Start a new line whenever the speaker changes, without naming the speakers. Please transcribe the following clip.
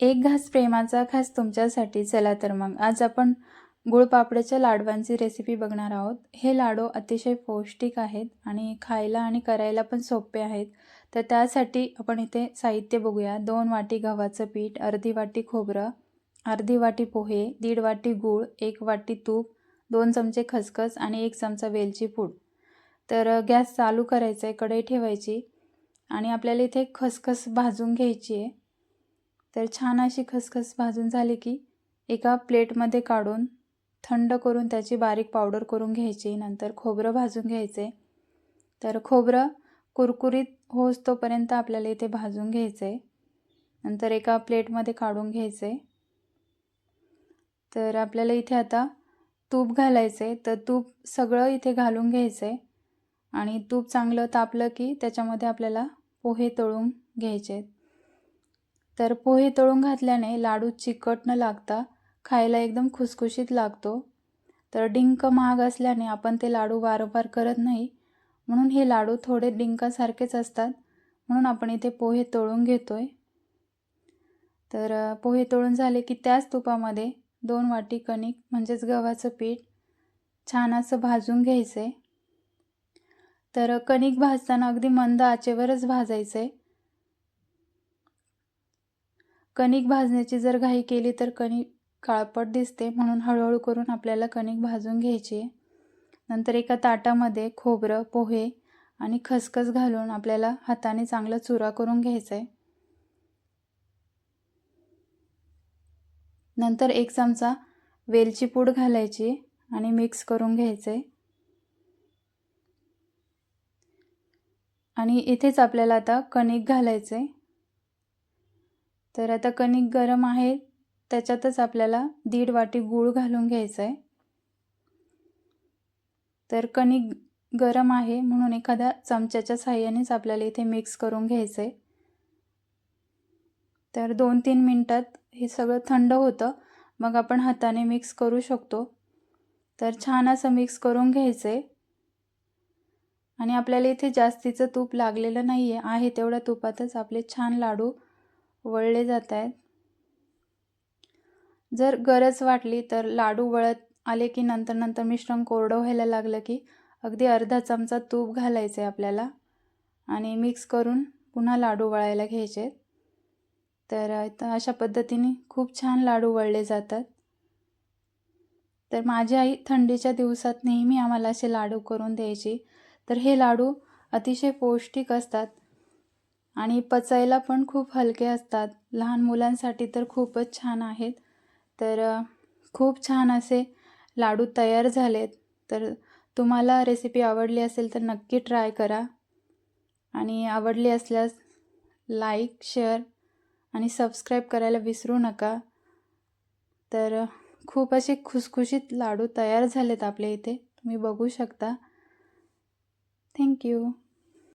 एक घास प्रेमाचा खास तुमच्यासाठी. चला तर मग. आज आपण गुळपापड्याच्या लाडवांची रेसिपी बघणार आहोत. हे लाडू अतिशय पौष्टिक आहेत आणि खायला आणि करायला पण सोपे आहेत. तर त्यासाठी आपण इथे साहित्य बघूया. दोन वाटी गव्हाचं पीठ अर्धी वाटी खोबरं अर्धी वाटी पोहे दीड वाटी गूळ एक वाटी तूप दोन चमचे खसखस आणि एक चमचा वेलची पूड. तर गॅस चालू करायचा आहे कढई ठेवायची आणि आपल्याला इथे खसखस भाजून घ्यायची आहे. तर छान अशी खसखस भाजून झाली की एका प्लेटमध्ये काढून थंड करून त्याची बारीक पावडर करून घ्यायची नंतर खोबरं भाजून घ्यायचे. तर खोबरं कुरकुरीत होस तोपर्यंत आपल्याला इथे भाजून घ्यायचे. नंतर एका प्लेटमध्ये काढून घ्यायचे. तर आपल्याला इथे आता तूप घालायचं. आहे तर तूप सगळं इथे घालून घ्यायचे आणि तूप चांगलं तापलं की त्याच्यामध्ये आपल्याला पोहे तळून घ्यायचे. आहेत तर पोहे तळून घातल्याने लाडू चिकट न लागता खायला एकदम खुसखुशीत लागतो. तर डिंक महाग असल्याने आपण ते लाडू वारंवार करत नाही. म्हणून हे लाडू थोडे डिंकासारखेच असतात. म्हणून आपण इथे पोहे तळून घेतो आहे तर पोहे तळून झाले की त्याच तुपामध्ये दोन वाटी कणिक म्हणजेच गव्हाचं पीठ छान असं भाजून घ्यायचं. आहे तर कणिक भाजताना अगदी मंद आचेवरच भाजायचं. आहे कणिक भाजण्याची जर घाई केली तर कणिक काळपट दिसते म्हणून हळूहळू करून आपल्याला कणिक भाजून घ्यायची. नंतर एका ताटामध्ये खोबरं पोहे आणि खसखस घालून आपल्याला हाताने चांगला चुरा करून घ्यायचा आहे नंतर एक चमचा वेलची पूड घालायची आणि मिक्स करून घ्यायचं आहे आणि इथेच आपल्याला आता कणिक घालायचं आहे तर आता कणिक गरम आहे. त्याच्यातच आपल्याला दीड वाटी गूळ घालून घ्यायचं आहे तर कणिक गरम आहे म्हणून एखाद्या चमच्याच्या साह्यानेच आपल्याला इथे मिक्स करून घ्यायचं आहे तर दोन तीन मिनटात हे सगळं थंड होतं. मग आपण हाताने मिक्स करू शकतो. तर छान असं मिक्स करून घ्यायचं आहे आणि आपल्याला इथे जास्तीचं तूप लागलेलं नाही आहे आहे तेवढ्या तुपातच आपले छान लाडू वळले जात आहेत. जर गरज वाटली तर लाडू वळत आले की नंतर नंतर मिश्रण कोरडं व्हायला लागलं की अगदी अर्धा चमचा तूप घालायचं आहे आपल्याला आणि मिक्स करून पुन्हा लाडू वळायला घ्यायचे. तर अशा पद्धतीने खूप छान लाडू वळले जातात. तर माझी आई थंडीच्या दिवसात नेहमी आम्हाला असे लाडू करून द्यायची. तर हे लाडू अतिशय पौष्टिक असतात. आणि पचायला पण खूप हलके असतात. लहान मुलांसाठी तर खूपच छान आहेत. तर खूप छान असे लाडू तयार झालेत. तर तुम्हाला रेसिपी आवडली असेल तर नक्की ट्राय करा. आणि आवडली असल्यास लाईक शेअर आणि सबस्क्राईब करायला विसरू नका. तर खूप असे खुसखुशीत लाडू तयार झालेत आपल्या इथे. तुम्ही बघू शकता. थँक्यू